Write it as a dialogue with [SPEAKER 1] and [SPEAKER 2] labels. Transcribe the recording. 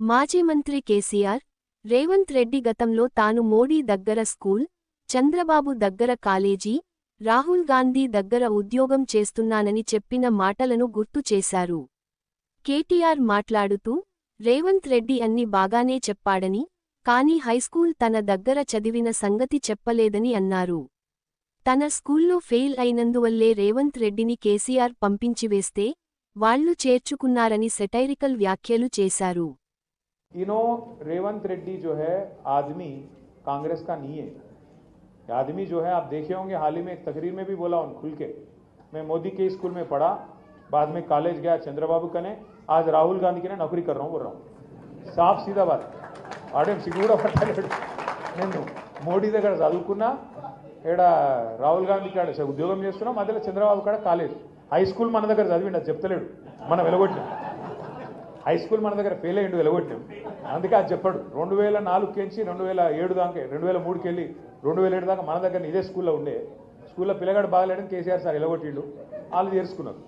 [SPEAKER 1] మాజీ మంత్రి కేసీఆర్ రేవంత్ రెడ్డి గతంలో తాను మోడీ దగ్గర స్కూల్ చంద్రబాబు దగ్గర కాలేజీ రాహుల్ గాంధీ దగ్గర ఉద్యోగం చేస్తున్నానని చెప్పిన మాటలను గుర్తు చేశారు. కేటీఆర్ మాట్లాడుతూ రేవంత్ రెడ్డి అన్ని బాగానే చెప్పాడని కానీ హైస్కూల్ తన దగ్గర చదివిన సంగతి చెప్పలేదని అన్నారు. తన స్కూల్లో ఫెయిల్ అయినందువల్లే రేవంత్ రెడ్డిని కేసీఆర్ పంపించివేస్తే వాళ్ళు చేర్చుకున్నారని సెటైరికల్ వ్యాఖ్యలు చేశారు.
[SPEAKER 2] इनो रेवंत रेड्डी जो है आदमी कांग्रेस का नहीं है ये आदमी जो है आप देखे होंगे हाल ही में एक तकरीर में भी बोला उन खुल के मैं मोदी के स्कूल में पढ़ा बाद में कॉलेज गया चंद्रबाबू कने आज राहुल गांधी के ने नौकरी कर रहा हूँ बोल रहा हूँ साफ सीधा बात ఆడేం సిగ్గు కూడా పట్టలేడు నేను మోడీ దగ్గర చదువుకున్నా ఇక్కడ రాహుల్ గాంధీ కాడ ఉద్యోగం చేస్తున్నా మధ్యలో చంద్రబాబు కాడ కాలేజ్ హై స్కూల్ మన దగ్గర చదివిండు అది చెప్తలేడు మనం వెలగొట్టినాం హై స్కూల్ మన దగ్గర ఫెయిల్ అయ్యిండు వెలగొట్టాం అందుకే అది చెప్పాడు. రెండు వేల నాలుగుకి రెండు వేల ఏడు దాకా రెండు వేల మూడుకి వెళ్ళి రెండు వేల ఏడు దాకా మన దగ్గర ఇదే స్కూల్లో ఉండే. స్కూల్లో పిల్లగాడు బాగలేడని కేసీఆర్ సార్ ఎలగొట్టిండు వాళ్ళు చేర్చుకున్నారు.